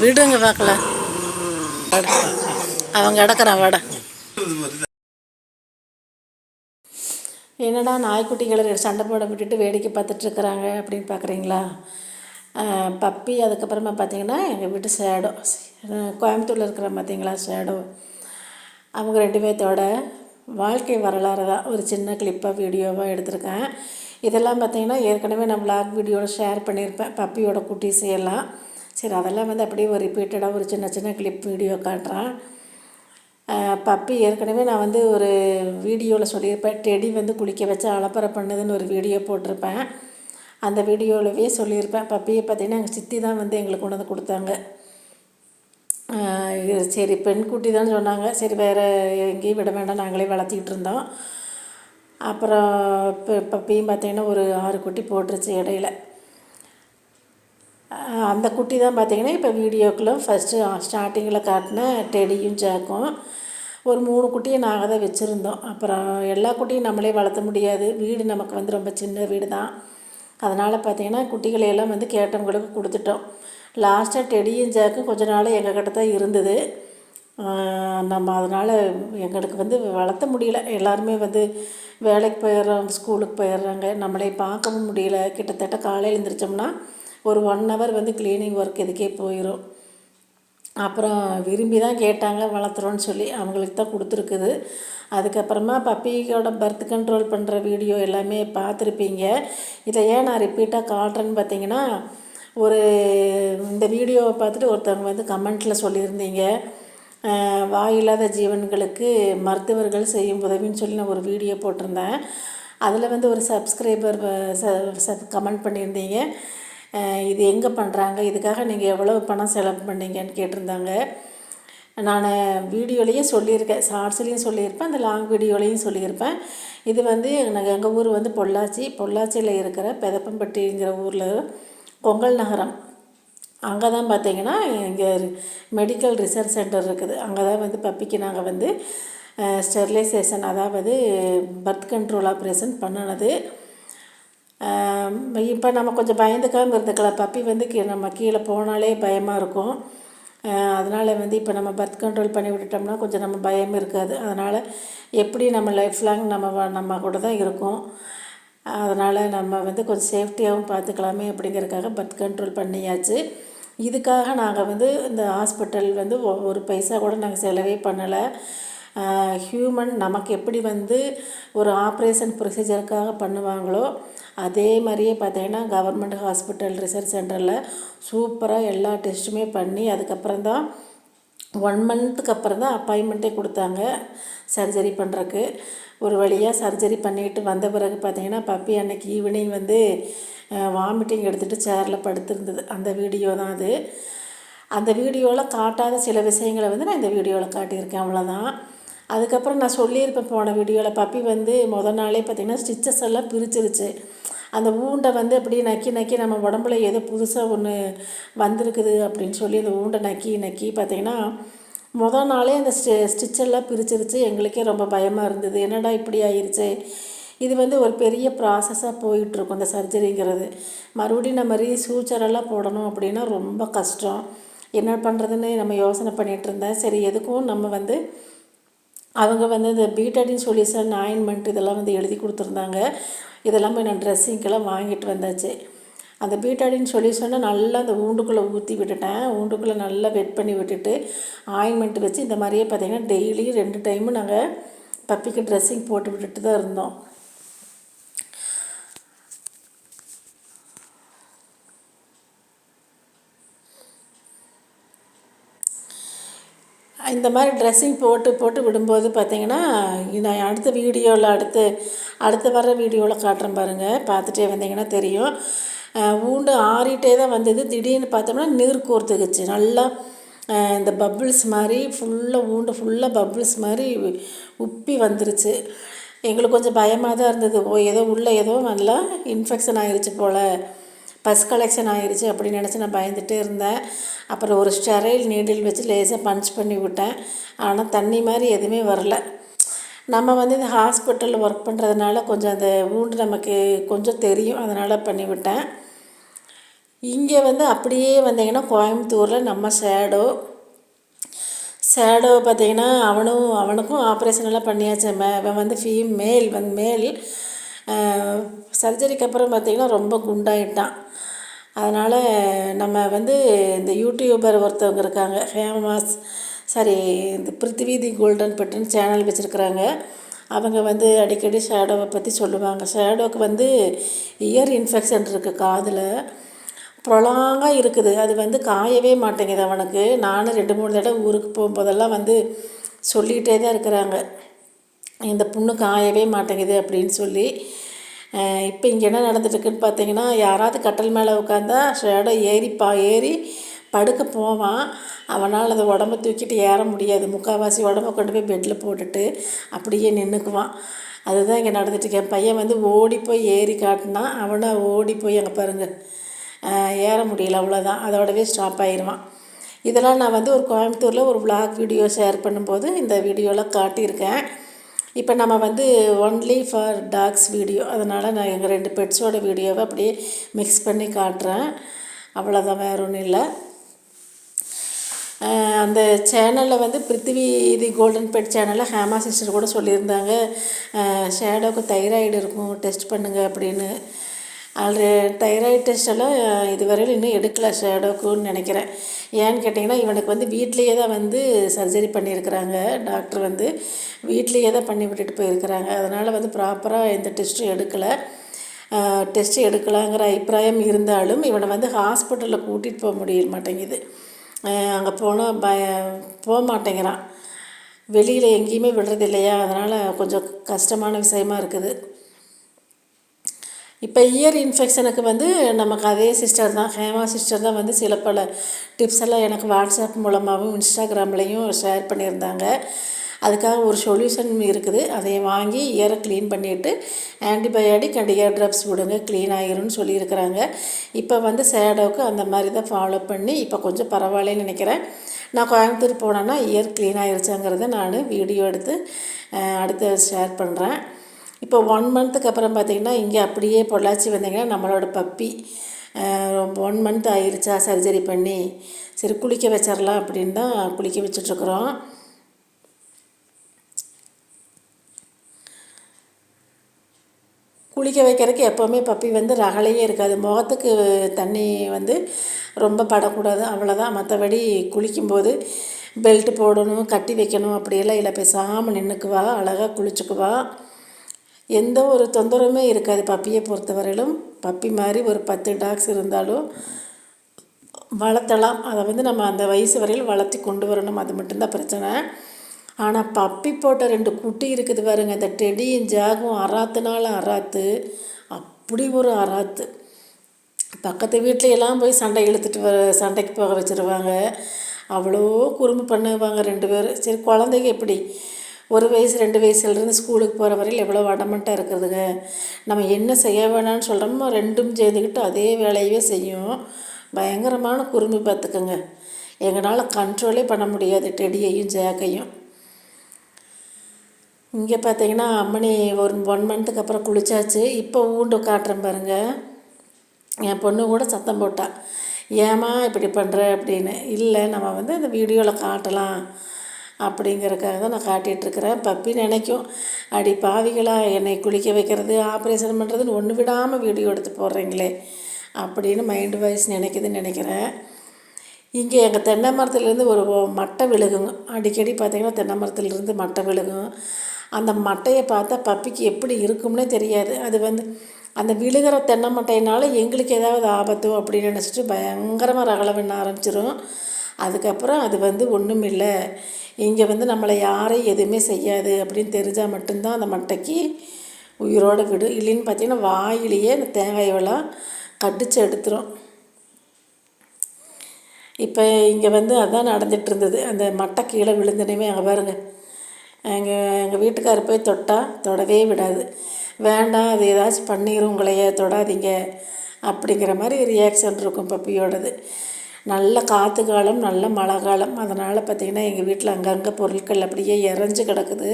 விடுங்க பார்க்கலாம் வாடா. அவன் கிடக்குறான் வாடா. என்னடா நாய்க்குட்டிகளை சண்டை போட விட்டுட்டு வேடிக்கை பார்த்துட்டு இருக்கிறாங்க அப்படின்னு பார்க்குறீங்களா? பப்பி அதுக்கப்புறமா பார்த்தீங்கன்னா எங்கள் வீட்டு சேடோ கோயம்புத்தூரில் இருக்கிற பார்த்தீங்களா சேடோ அவங்க ரெண்டு பேர்த்தோட வாழ்க்கை வரலாறு தான் ஒரு சின்ன கிளிப்பாக வீடியோவாக எடுத்திருக்கேன். இதெல்லாம் பார்த்திங்கன்னா ஏற்கனவே நான் விளாக் வீடியோவில் ஷேர் பண்ணியிருப்பேன். பப்பியோட குட்டீஸ் எல்லாம். சரி அதெல்லாம் வந்து அப்படியே ஒரு ரிப்பீட்டடாக ஒரு சின்ன சின்ன கிளிப் வீடியோ காட்டுறேன். பப்பி ஏற்கனவே நான் வந்து ஒரு வீடியோவில் சொல்லியிருப்பேன். டெடி வந்து குளிக்க வச்சு அலப்பறை பண்ணுதுன்னு ஒரு வீடியோ போட்டிருப்பேன். அந்த வீடியோவிலவே சொல்லியிருப்பேன். பப்பியை பார்த்தீங்கன்னா எங்கள் சித்தி தான் வந்து எங்களுக்கு கொண்டு வந்து கொடுத்தாங்க. சரி பெண் குட்டி தான் சொன்னாங்க. சரி வேறு எங்கேயும் விட வேண்டாம். நாங்களே வளர்த்திக்கிட்டு இருந்தோம். அப்புறம் இப்போ பப்பியும் பார்த்தீங்கன்னா ஒரு ஆறு குட்டி போட்டுருச்சு இடையில. அந்த குட்டி தான் பார்த்தீங்கன்னா இப்போ வீடியோக்குள்ளே ஃபஸ்ட்டு ஸ்டார்டிங்கில் காட்டின டெடியும் ஜாக்கும். ஒரு மூணு குட்டியை நாங்கள் தான் வச்சுருந்தோம். அப்புறம் எல்லா குட்டியும் நம்மளே வளர்த்த முடியாது. வீடு நமக்கு வந்து ரொம்ப சின்ன வீடு தான் அதனால் பார்த்தீங்கன்னா குட்டிகளையெல்லாம் வந்து கேட்டவங்களுக்கு கொடுத்துட்டோம். லாஸ்ட்டாக டெடியும் ஜாக்கும் கொஞ்ச நாள் எங்ககிட்ட தான் இருந்தது. நம்ம அதனால் எங்களுக்கு வந்து வளர்த்த முடியல. எல்லாருமே வந்து வேலைக்கு போயிடுறோம் ஸ்கூலுக்கு போயிடுறாங்க. நம்மளே பார்க்கவும் முடியல. கிட்டத்தட்ட காலையில் எழுந்திரிச்சோம்னா ஒரு ஒன் ஹவர் வந்து க்ளீனிங் ஒர்க் இதுக்கே போயிடும் அப்புறம் விரும்பி தான் கேட்டாங்க வளர்த்துறோன்னு சொல்லி அவங்களுக்கு தான் கொடுத்துருக்குது. அதுக்கப்புறமா பப்பியோட பர்த் கண்ட்ரோல் பண்ணுற வீடியோ எல்லாமே பார்த்துருப்பீங்க. இதை ஏன் நான் ரிப்பீட்டாக காட்டுறேன்னு பார்த்தீங்கன்னா ஒரு இந்த வீடியோவை பார்த்துட்டு ஒருத்தவங்க வந்து கமெண்ட்டில் சொல்லியிருந்தீங்க. வாயில்லாத ஜீவன்களுக்கு மருத்துவர்கள் செய்யும் உதவின்னு சொல்லி நான் ஒரு வீடியோ போட்டிருந்தேன். அதில் வந்து ஒரு சப்ஸ்கிரைபர் கமெண்ட் பண்ணியிருந்தீங்க. இது எங்கே பண்ணுறாங்க இதுக்காக நீங்கள் எவ்வளோ பணம் செலவு பண்ணீங்கன்னு கேட்டிருந்தாங்க. நான் வீடியோலேயே சொல்லியிருக்கேன். ஷார்ட்ஸ்லேயும் சொல்லியிருப்பேன். அந்த லாங் வீடியோலேயும் சொல்லியிருப்பேன். இது வந்து எனக்கு எங்கள் ஊர் வந்து பொள்ளாச்சி. பொள்ளாச்சியில் இருக்கிற பெதப்பம்பட்டிங்கிற ஊரில் பொங்கல் நகரம். அங்கே தான் பார்த்தீங்கன்னா இங்கே மெடிக்கல் ரிசர்ச் சென்டர் இருக்குது. அங்கே தான் வந்து பப்பிக்கு நாங்கள் வந்து ஸ்டெர்லைசேஷன் அதாவது பர்த் கண்ட்ரோல் ஆப்ரேஷன் பண்ணினது. இப்போ நம்ம கொஞ்சம் பயந்துக்காமல் இருந்துக்கலாம் பப்பி வந்து கீ நம்ம கீழே போனாலே பயமாக இருக்கும். அதனால் வந்து இப்போ நம்ம பர்த் கண்ட்ரோல் பண்ணி விட்டுட்டோம்னா கொஞ்சம் நம்ம பயம் இருக்காது. அதனால் எப்படி நம்ம லைஃப் லாங் நம்ம நம்ம கூட தான் இருக்கும். அதனால் நம்ம வந்து கொஞ்சம் சேஃப்டியாகவும் பார்த்துக்கலாமே அப்படிங்கிறதுக்காக பர்த் கண்ட்ரோல் பண்ணியாச்சு. இதுக்காக நாங்கள் வந்து இந்த ஹாஸ்பிட்டல் வந்து ஒரு பைசா கூட நாங்கள் செலவே பண்ணலை. ஹியூமன் நமக்கு எப்படி வந்து ஒரு ஆப்ரேஷன் ப்ரொசீஜருக்காக பண்ணுவாங்களோ அதே மாதிரியே பார்த்தீங்கன்னா கவர்மெண்ட் ஹாஸ்பிட்டல் ரிசர்ச் சென்டரில் சூப்பராக எல்லா டெஸ்ட்டுமே பண்ணி அதுக்கப்புறம் தான் ஒன் மந்த்துக்கு அப்புறம் தான் அப்பாயின்மெண்ட்டே கொடுத்தாங்க சர்ஜரி பண்ணுறக்கு ஒரு வழியாக சர்ஜரி பண்ணிட்டு வந்த பிறகு பார்த்தீங்கன்னா பப்பி அன்னைக்கு ஈவினிங் வந்து வாமிட்டிங் எடுத்துகிட்டு சேரில் படுத்திருந்தது. அந்த வீடியோ தான் அது. அந்த வீடியோவில் காட்டாத சில விஷயங்களை வந்து நான் இந்த வீடியோவில் காட்டியிருக்கேன். அவ்வளோதான் அதுக்கப்புறம் நான் சொல்லியிருப்பேன் போன வீடியோவில் பப்பி வந்து முத நாளே பார்த்திங்கன்னா ஸ்டிச்சஸ் எல்லாம் பிரிச்சிருச்சு. அந்த ஊண்டை வந்து அப்படியே நக்கி நக்கி நம்ம உடம்புல ஏதோ புதுசாக ஒன்று வந்திருக்குது அப்படின்னு சொல்லி அந்த ஊண்டை நக்கி நக்கி பார்த்திங்கன்னா மொதல் நாளே அந்த ஸ்டி ஸ்டிச்செல்லாம் பிரிச்சிருச்சு எங்களுக்கே ரொம்ப பயமாக இருந்தது. என்னடா இப்படி ஆயிடுச்சு இது வந்து ஒரு பெரிய ப்ராசஸாக போயிட்டுருக்கும் இந்த சர்ஜரிங்கிறது மறுபடியும் நம்ம ரீசூச்சரெல்லாம் போடணும் அப்படின்னா ரொம்ப கஷ்டம். என்ன பண்ணுறதுன்னு நம்ம யோசனை பண்ணிகிட்டு இருந்தேன். சரி எதுக்கும் நம்ம வந்து அவங்க வந்து இந்த பீட்டடின் சொல்யூஷன் ஆயின்மெண்ட் இதெல்லாம் வந்து எழுதி கொடுத்துருந்தாங்க. இதெல்லாம் போய் நான் ட்ரெஸ்ஸிங்கெல்லாம் வாங்கிட்டு வந்தாச்சு. அந்த பீட்டாடின் சொல்யூஷனை நல்லா அந்த ஊண்டுக்குள்ளே ஊற்றி விட்டுட்டேன். ஊண்டுக்குள்ளே நல்லா வெட் பண்ணி விட்டுட்டு ஆயின்மெண்ட் வச்சு இந்த மாதிரியே பார்த்தீங்கன்னா டெய்லி ரெண்டு டைமும் நாங்கள் பப்பிக்கு ட்ரெஸ்ஸிங் போட்டு விட்டுட்டு தான் இருந்தோம். இந்த மாதிரி ட்ரெஸ்ஸிங் போட்டு போட்டு விடும்போது பார்த்தீங்கன்னா நான் அடுத்த வீடியோவில் அடுத்து அடுத்து வர்ற வீடியோவில் காட்டுறேன் பாருங்கள் பார்த்துட்டே வந்தீங்கன்னா தெரியும். ஊண்டு ஆறிட்டே தான் வந்தது. திடீர்னு பார்த்தோம்னா நீர் கோர்த்துக்குச்சு நல்லா இந்த பப்புள்ஸ் மாதிரி ஃபுல்லாக ஊண்டு ஃபுல்லாக பப்புள்ஸ் மாதிரி உப்பி வந்துருச்சு. எங்களுக்கு கொஞ்சம் பயமாக தான் இருந்தது. ஓ ஏதோ உள்ளே ஏதோ நல்லா இன்ஃபெக்ஷன் ஆயிடுச்சு போல். பஸ் கலெக்ஷன் ஆயிடுச்சு அப்படின்னு நினச்சி நான் பயந்துட்டே இருந்தேன். அப்புறம் ஒரு ஸ்டெரைல் நீடில் வச்சு லேசாக பஞ்ச் பண்ணி விட்டேன். ஆனால் தண்ணி மாதிரி எதுவுமே வரல. நம்ம வந்து இந்த ஹாஸ்பிட்டலில் ஒர்க் பண்ணுறதுனால கொஞ்சம் அந்த ஊண்டு நமக்கு கொஞ்சம் தெரியும். அதனால் பண்ணிவிட்டேன். இங்கே வந்து அப்படியே வந்தீங்கன்னா கோயம்புத்தூரில் நம்ம ஷேடோ. ஷேடோ பார்த்தீங்கன்னா அவனும் அவனுக்கும் ஆப்ரேஷன் எல்லாம் பண்ணியாச்சு. அவன் வந்து ஃபீமேல் வந்து மேல் சர்ஜரிக்கு அப்புறம் பார்த்திங்கன்னா ரொம்ப குண்டாயிட்டான். அதனால் நம்ம வந்து இந்த யூடியூபர் ஒருத்தவங்க இருக்காங்க ஃபேமஸ் சாரி இந்த பிருத்திவிதி கோல்டன் பட்டுன்னு சேனல் வச்சுருக்குறாங்க. அவங்க வந்து அடிக்கடி ஷேடோவை பற்றி சொல்லுவாங்க. ஷேடோவுக்கு வந்து இயர் இன்ஃபெக்ஷன் இருக்குது காதில். ப்ரொலாங்காக இருக்குது. அது வந்து காயவே மாட்டேங்குது அவனுக்கு. நானும் ரெண்டு மூணு தடவை ஊருக்கு போகும்போதெல்லாம் வந்து சொல்லிகிட்டே தான் இருக்கிறாங்க. இந்த புண்ணு காயவே மாட்டேங்குது அப்படின்னு சொல்லி. இப்போ இங்கே என்ன நடந்துட்டுருக்குன்னு பார்த்தீங்கன்னா யாராவது கட்டல் மேலே உட்காந்தா ஷேடோ ஏறி பா ஏறி படுக்க போவான். அவனால் அந்த உடம்ப தூக்கிட்டு ஏற முடியாது. முக்கால்வாசி உடம்ப கொண்டு போய் பெட்டில் போட்டுட்டு அப்படியே நின்றுக்குவான் அதுதான் இங்கே நடந்துட்டுருக்கேன் பையன் வந்து ஓடி போய் ஏறி காட்டினா அவனை ஓடி போய் அங்கே பாருங்கள் ஏற முடியல அவ்வளோதான் அதோடவே ஸ்டாப் ஆயிடுவான் இதெல்லாம் நான் வந்து ஒரு கோயம்புத்தூரில் ஒரு விளாக் வீடியோ ஷேர் பண்ணும்போது இந்த வீடியோவில் காட்டியிருக்கேன். இப்போ நம்ம வந்து ஒன்லி ஃபார் டாக்ஸ் வீடியோ அதனால் நான் எங்கள் ரெண்டு பெட்ஸோட வீடியோவை அப்படியே மிக்ஸ் பண்ணி காட்டுறேன். அவ்வளோதான் வேற ஒன்றும் இல்லை. அந்த சேனலில் வந்து பிருத்திவி இது கோல்டன் பெட் சேனலில் ஹேமா சிஸ்டர் கூட சொல்லியிருந்தாங்க. ஷேடோவுக்கு தைராய்டு இருக்கும் டெஸ்ட் பண்ணுங்கள் அப்படின்னு. அது தைராய்டு டெஸ்ட் எல்லாம் இதுவரையில் இன்னும் எடுக்கலை ஷேடோக்குன்னு நினைக்கிறேன். ஏன்னு கேட்டிங்கன்னா இவனுக்கு வந்து வீட்லேயே தான் வந்து சர்ஜரி பண்ணியிருக்கிறாங்க. டாக்டர் வந்து வீட்லேயே தான் பண்ணி விட்டுட்டு போயிருக்கிறாங்க. அதனால் வந்து ப்ராப்பராக எந்த டெஸ்ட்டும் எடுக்கலை. டெஸ்ட்டு எடுக்கலாங்கிற அபிப்பிராயம் இருந்தாலும் இவனை வந்து ஹாஸ்பிட்டலில் கூட்டிகிட்டு போக முடிய மாட்டேங்குது. அங்கே போனால் பய போக மாட்டேங்கிறான். வெளியில் எங்கேயுமே விடுறது இல்லையா? அதனால் கொஞ்சம் கஷ்டமான விஷயமா இருக்குது. இப்போ இயர் இன்ஃபெக்ஷனுக்கு வந்து நமக்கு அதே சிஸ்டர் தான் ஹேமா சிஸ்டர் தான் வந்து சில பல டிப்ஸ் எல்லாம் எனக்கு வாட்ஸ்அப் மூலமாகவும் இன்ஸ்டாகிராம்லேயும் ஷேர் பண்ணியிருந்தாங்க. அதுக்காக ஒரு சொல்யூஷன் இருக்குது. அதை வாங்கி இயரை க்ளீன் பண்ணிவிட்டு ஆன்டிபயோட்டிக் அண்ட் இயர் ட்ராப்ஸ் விடுங்க க்ளீன் ஆகிரும்னு சொல்லியிருக்கிறாங்க. இப்போ வந்து சேடோவுக்கு அந்த மாதிரி தான் ஃபாலோ பண்ணி இப்போ கொஞ்சம் பரவாயில்லன்னு நினைக்கிறேன். நான் கோயம்புத்தூர் போனேன்னா இயர் க்ளீன் ஆகிருச்சுங்கிறத நான் வீடியோ எடுத்து அடுத்து ஷேர் பண்ணுறேன் இப்போ ஒன் மந்த்துக்கு அப்புறம் பார்த்திங்கன்னா இங்கே அப்படியே பொள்ளாச்சி வந்தீங்கன்னா நம்மளோட பப்பி ஒன் மந்த் ஆயிடுச்சா சர்ஜரி பண்ணி சரி குளிக்க வச்சிடலாம் அப்படின்னு தான் குளிக்க வச்சிட்ருக்குறோம் குளிக்க வைக்கிறதுக்கு எப்போவுமே பப்பி வந்து ரகலையே இருக்காது. முகத்துக்கு தண்ணி வந்து ரொம்ப படக்கூடாது. அவ்வளோதான் மற்றபடி குளிக்கும்போது பெல்ட்டு போடணும் கட்டி வைக்கணும் அப்படியெல்லாம் இல்லை. பேசாமல் நின்றுக்குவா அழகாக குளிச்சுக்குவா. எந்த ஒரு தொந்தரவுமே இருக்காது பப்பியை பொறுத்தவரையிலும். பப்பி மாதிரி ஒரு பத்து டாக்ஸ் இருந்தாலும் வளர்த்தலாம். அதை வந்து நம்ம அந்த வயசு வரையில் வளர்த்தி கொண்டு வரணும். அது மட்டும்தான் பிரச்சனை. ஆனால் பப்பி போட்ட ரெண்டு குட்டி இருக்குது பாருங்க. இந்த டெடியும் ஜாகும் அராத்துனால அராத்து. அப்படி ஒரு அராத்து. பக்கத்து வீட்லையெல்லாம் போய் சண்டை இழுத்துட்டு வர சண்டைக்கு போக வச்சுருவாங்க. அவ்வளோ குறும்பு பண்ணுவாங்க ரெண்டு பேரும் சரி குழந்தைங்க எப்படி? ஒரு வயசு ரெண்டு வயசுலேருந்து ஸ்கூலுக்கு போகிற வரையில் எவ்வளோ அடமெண்ட்டாக இருக்கிறதுங்க நம்ம என்ன செய்ய வேணாம்னு சொல்கிறோமோ ரெண்டும் சேர்ந்துக்கிட்டு அதே வேலையவே செய்யும். பயங்கரமான குறும்பு பார்த்துக்கோங்க. எங்களால் கண்ட்ரோலே பண்ண முடியாது டெடியையும் ஜேக்கையும். இங்கே பார்த்தீங்கன்னா அம்மனி ஒரு ஒன் மந்த்துக்கு அப்புறம் குளிச்சாச்சு. இப்போ ஊண்டு காட்டுறேன் பாருங்கள் என் பொண்ணு கூட சத்தம் போட்டா. ஏமா இப்படி பண்ணுற அப்படின்னு. இல்லை நம்ம வந்து இந்த வீடியோவில் காட்டலாம். அப்படிங்கிறக்காக தான் நான் காட்டிகிட்ருக்கிறேன் பப்பி நினைக்கும். அடி பாவிகளாக என்னை குளிக்க வைக்கிறது ஆப்ரேஷன் பண்ணுறதுன்னு ஒன்று விடாமல் வீடியோ எடுத்து போடுறீங்களே அப்படின்னு மைண்டு வாய்ஸ் நினைக்குதுன்னு நினைக்கிறேன். இங்கே எங்கள் தென்னை மரத்துலேருந்து ஒரு மட்டை விழுகுங்க அடிக்கடி பார்த்திங்கன்னா தென்னை மரத்துலேருந்து மட்டை விழுகும். அந்த மட்டையை பார்த்தா பப்பிக்கு எப்படி இருக்கும்னே தெரியாது. அது வந்து அந்த விழுகிற தென்னை மட்டையினால் எங்களுக்கு ஏதாவது ஆபத்தோ அப்படின்னு நினச்சிட்டு பயங்கரமாக ரகலை பண்ண ஆரம்பிச்சிடும் அதுக்கப்புறம் அது வந்து ஒன்றும் இல்லை இங்கே வந்து நம்மளை யாரையும் எதுவுமே செய்யாது அப்படின்னு தெரிஞ்சால் மட்டும்தான் அந்த மட்டைக்கு உயிரோடு விடும் இல்லைன்னு பார்த்தீங்கன்னா வாயிலேயே அந்த தேங்காயெல்லாம் கடிச்சு எடுத்துரும். இப்போ இங்கே வந்து அதான் நடந்துகிட்டு இருந்தது. அந்த மட்டை கீழே விழுந்தனையுமே அங்கே பாருங்க. எங்கள் எங்கள் வீட்டுக்காரர் போய் தொட்டால் தொடவே விடாது. வேண்டாம் அது ஏதாச்சும் பண்ணிடும் உங்களையே தொடாதீங்க. அப்படிங்கிற மாதிரி ரியாக்ஷன் இருக்கும் பப்பியோடது. நல்ல காற்று காலம் நல்ல மழை காலம். அதனால் பார்த்திங்கன்னா எங்கள் வீட்டில் அங்கங்கே பொருட்கள் அப்படியே இறஞ்சி கிடக்குது.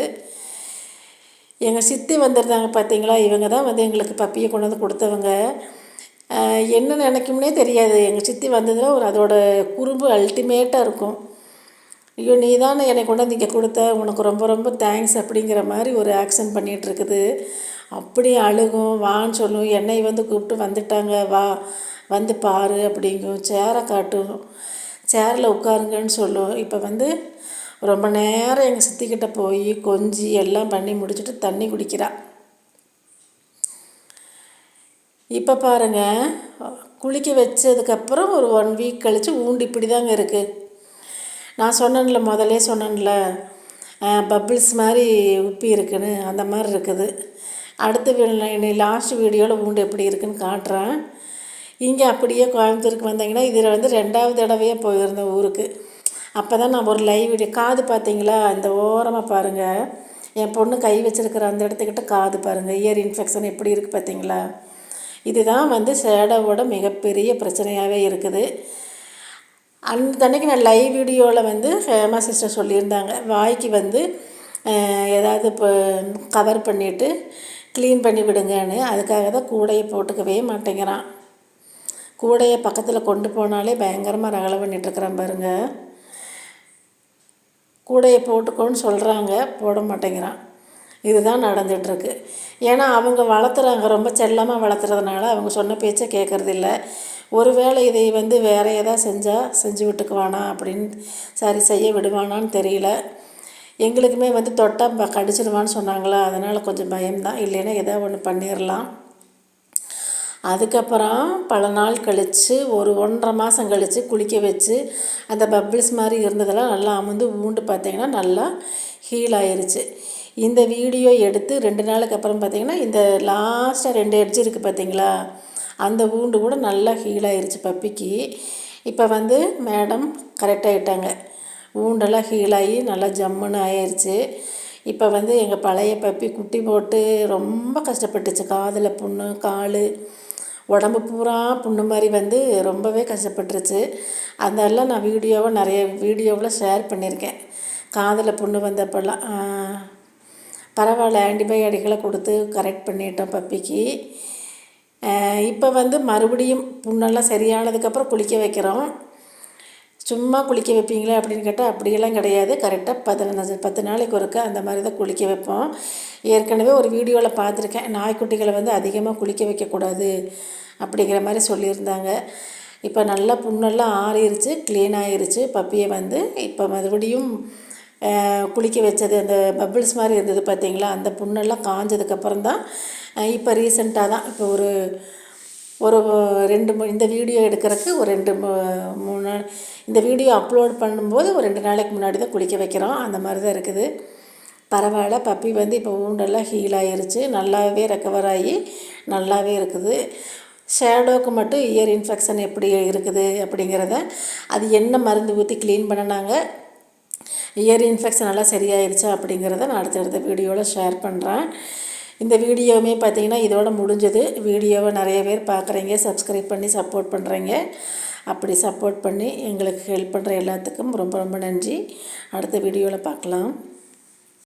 எங்கள் சித்தி வந்திருந்தாங்க பார்த்தீங்களா? இவங்க தான் வந்து எங்களுக்கு பப்பியை கொண்டு வந்து கொடுத்தவங்க. என்ன நினைக்கும்னே தெரியாது. எங்கள் சித்தி வந்ததில் ஒரு அதோட குறும்பு அல்டிமேட்டாக இருக்கும். ஐயோ நீ தானே என்னை கொண்டு வந்து இங்கே கொடுத்த? உனக்கு ரொம்ப ரொம்ப தேங்க்ஸ் அப்படிங்கிற மாதிரி ஒரு ஆக்ஷன் பண்ணிகிட்ருக்குது அப்படி அழுகும். வான்னு சொல்லும். என்னை வந்து கூப்பிட்டு வந்துட்டாங்க. வா வந்து பாரு அப்படிங்கும். சேரை காட்டும். சேரில் உட்காருங்கன்னு சொல்லும். இப்போ வந்து ரொம்ப நேரம் எங்கள் சித்திக்கிட்ட போய் கொஞ்சி எல்லாம் பண்ணி முடிச்சுட்டு தண்ணி குடிக்கிறா. இப்போ பாருங்க குளிக்க வச்சதுக்கப்புறம் ஒரு ஒன் வீக் கழித்து ஊண்டு இப்படி தாங்க இருக்குது நான் சொன்னேன்ல முதலே சொன்னேன்ல பபிள்ஸ் மாதிரி உப்பி இருக்குன்னு அந்த மாதிரி இருக்குது. அடுத்த வீ லாஸ்ட் வீடியோவில் ஊண்டு எப்படி இருக்குன்னு காட்டுறேன். இங்கே அப்படியே கோயம்புத்தூருக்கு வந்தீங்கன்னா இதில் வந்து ரெண்டாவது தடவையாக போயிருந்தேன் ஊருக்கு. அப்போ தான் நான் ஒரு லைவ் வீடியோ காது பார்த்தீங்களா? இந்த ஓரமாக பாருங்கள் என் பொண்ணு கை வச்சிருக்கிற அந்த இடத்துக்கிட்ட காது பாருங்கள் இயர் இன்ஃபெக்ஷன் எப்படி இருக்குது பார்த்தீங்களா? இதுதான் வந்து சேடவோட மிகப்பெரிய பிரச்சனையாகவே இருக்குது. அந்த அன்னைக்கு நான் லைவ் வீடியோவில் வந்து ஹேமா சிஸ்டர் சொல்லியிருந்தாங்க. வாய்க்கு வந்து ஏதாவது இப்போ கவர் பண்ணிவிட்டு க்ளீன் பண்ணி விடுங்கன்னு. அதுக்காக தான் கூடையை போட்டுக்கவே மாட்டேங்கிறான். கூடையை பக்கத்தில் கொண்டு போனாலே பயங்கரமாக ரகலை பண்ணிகிட்ருக்குறான் பாருங்க. கூடையை போட்டுக்கோன்னு சொல்கிறாங்க போட மாட்டேங்கிறான். இதுதான் நடந்துகிட்ருக்கு ஏன்னா அவங்க வளர்த்துறாங்க ரொம்ப செல்லமாக வளர்த்துறதுனால அவங்க சொன்ன பேச்சை கேட்குறதில்ல ஒருவேளை இதை வந்து வேறு ஏதாவது செஞ்சால் செஞ்சு விட்டுக்குவானா அப்படின்னு சரி செய்ய விடுவானான்னு தெரியல. எங்களுக்குமே வந்து தொட்டா கடிச்சிடுவான்னு சொன்னாங்களா? அதனால் கொஞ்சம் பயம்தான். இல்லைன்னா ஏதாவது ஒன்று பண்ணிடலாம் அதுக்கப்புறம் பல நாள் கழித்து ஒரு ஒன்றரை மாதம் கழித்து குளிக்க வச்சு அந்த பப்பிள்ஸ் மாதிரி இருந்ததெல்லாம் நல்லா அமுந்து ஊண்டு பார்த்தீங்கன்னா நல்லா ஹீல் ஆயிருச்சு. இந்த வீடியோ எடுத்து ரெண்டு நாளுக்கு அப்புறம் பார்த்தீங்கன்னா இந்த லாஸ்ட்டாக ரெண்டு எட்ஜ் இருக்குது பார்த்தீங்களா அந்த ஊண்டு கூட நல்லா ஹீல் ஆயிருச்சு பப்பிக்கு இப்போ வந்து மேடம் கரெக்டாகிட்டாங்க ஊண்டெல்லாம் ஹீல் ஆகி நல்லா ஜம்முன்னு ஆயிடுச்சு இப்போ வந்து எங்கள் பழைய பப்பி குட்டி போட்டு ரொம்ப கஷ்டப்பட்டுச்சு. காதில் புண்ணு கால். உடம்பு பூரா புண்ணு மாதிரி வந்து ரொம்பவே கஷ்டப்பட்டுருச்சு. அதெல்லாம் நான் வீடியோவை நிறைய வீடியோவில் ஷேர் பண்ணியிருக்கேன். காதில் புண்ணு வந்தப்பெல்லாம் பரவாயில்ல ஆன்டிபயோட்டிக்கெலை கொடுத்து கரெக்ட் பண்ணிட்டோம் பப்பிக்கு. இப்போ வந்து மறுபடியும் புண்ணெல்லாம் சரியானதுக்கப்புறம் குளிக்க வைக்கிறோம். சும்மா குளிக்க வைப்பீங்களே அப்படின்னு கேட்டால் அப்படியெல்லாம் கிடையாது. கரெக்டாக பதினஞ்சு பத்து நாளைக்கு ஒருக்க அந்த மாதிரி தான் குளிக்க வைப்போம். ஏற்கனவே ஒரு வீடியோவில் பார்த்துருக்கேன். நாய்க்குட்டிகளை வந்து அதிகமாக குளிக்க வைக்கக்கூடாது. அப்படிங்கிற மாதிரி சொல்லியிருந்தாங்க. இப்போ நல்லா புண்ணெல்லாம் ஆறிருச்சு க்ளீன் ஆயிருச்சு. பப்பியை வந்து இப்போ மறுபடியும் குளிக்க வச்சது அந்த பபிள்ஸ் மாதிரி இருந்தது பார்த்தீங்களா? அந்த புண்ணெல்லாம் காஞ்சதுக்கப்புறம் தான் இப்போ ரீசெண்டாக தான். இப்போ ஒரு ஒரு ரெண்டு இந்த வீடியோ எடுக்கிறதுக்கு ஒரு ரெண்டு மூணு நாள் இந்த வீடியோ அப்லோட் பண்ணும்போது ஒரு ரெண்டு நாளைக்கு முன்னாடி தான் குளிக்க வைக்கிறோம். அந்த மாதிரி தான் இருக்குது. பரவாயில்ல பப்பி வந்து இப்போ ஊண்டெல்லாம் ஹீல் ஆகிருச்சு நல்லாவே ரெக்கவர் ஆகி நல்லாவே இருக்குது. ஷேடோவுக்கு மட்டும் இயர் இன்ஃபெக்ஷன் எப்படி இருக்குது அப்படிங்கிறத அது என்ன மருந்து ஊற்றி க்ளீன் பண்ணினாங்க. இயர் இன்ஃபெக்ஷன் எல்லாம் சரியாயிருச்சா அப்படிங்கிறத நான் அடுத்தடுத்த வீடியோவில் ஷேர் பண்ணுறேன் இந்த வீடியோவுமே பார்த்தீங்கன்னா இதோட முடிஞ்சது. வீடியோவை நிறைய பேர் பார்க்குறீங்க சப்ஸ்கிரைப் பண்ணி சப்போர்ட் பண்ணுறீங்க அப்படி சப்போர்ட் பண்ணி எங்களுக்கு ஹெல்ப் பண்ணுற எல்லாத்துக்கும் ரொம்ப ரொம்ப நன்றி. அடுத்த வீடியோவில் பார்க்கலாம்